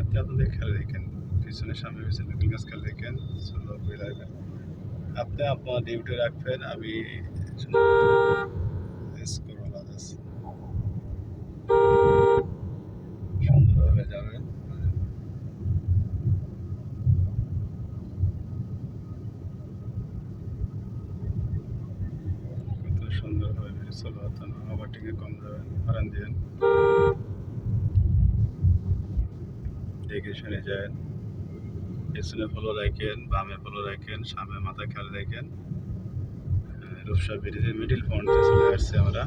আপনি আপনাদের খেয়াল রেখেন পিছনে সামনে পিছনে নকল গাছ খেয়াল রেখেন স্লো আপনি আপনার ডিউটি রাখবেন, আমি সুন্দরভাবে যাবেন সুন্দরভাবে চলো হতো না ওভারটেকে কম যাবেন হারান দিবেন। দেখে যায়। পেছনে ফলো রাখেন, বামে ফলো রাখেন, সামনে মাথা খেয়াল রাখেন। রূপসা ব্রিজের মিডিল পয়েন্টে চলে আসছে আমরা।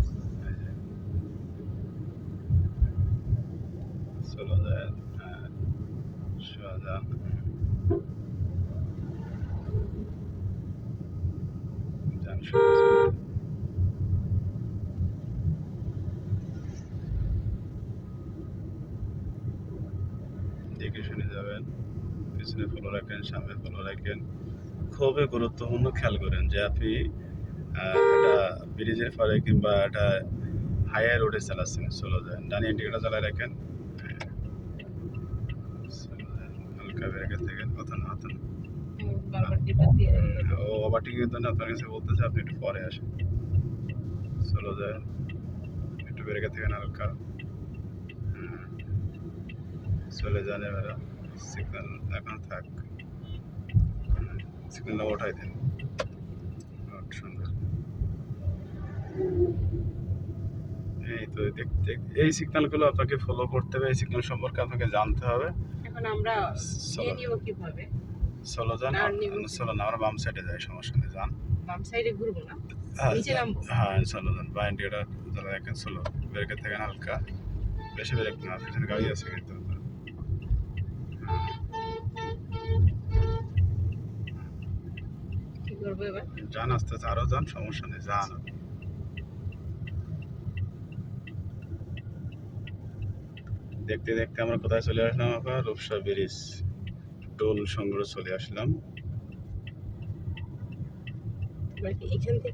যে। যায় সোজা দেখে শুনে যাবেন। পিছনে ফলো রাখেন, সামনে ফলো রাখেন। খুবই গুরুত্বপূর্ণ খেয়াল করেন যে আপনি একটা ব্রিজের পরে কিংবা একটা হাইয়ার রোডে চালাচ্ছেন, চলে যান। ডানি ইন্ডিকেটার চালায় রাখেন। আপনার কাছে বলতেছে, আপনি একটু পরে আসেন। চলে যায় একটু ব্রেকের থেকে হালকা। চলে যান এবারে সিগন্যাল এখন থাক। সিগন্যালটা ওঠাই দিন। সুন্দর এই তো দেখতে এই সিগন্যালগুলো আপনাকে ফলো করতে হবে। এই সিগন্যাল সম্পর্কে আপনাকে জানতে হবে। এখন আমরা নিব কীভাবে? চলো যান। চলো না আমরা বাম সাইডে যাই সমস্যা নেই যান। বাম সাইডে ঘুরবো না? হ্যাঁ, নিচে নামবো? হ্যাঁ চলো যান। বা ইন্ডিয়াটা চলো দেখেন চলো ব্রেকের থেকে হালকা। বেশি ব্রেক না পিছনে গাড়ি আছে কিন্তু। করব এবার? যান আস্তে আস্তে যান সমস্যা নেই যান। দেখতে দেখতে আমরা কোথায় চলে আসলাম আবার রূপসা ব্রিজ টোল সংগ্রহ চলে আসলাম। এখান থেকে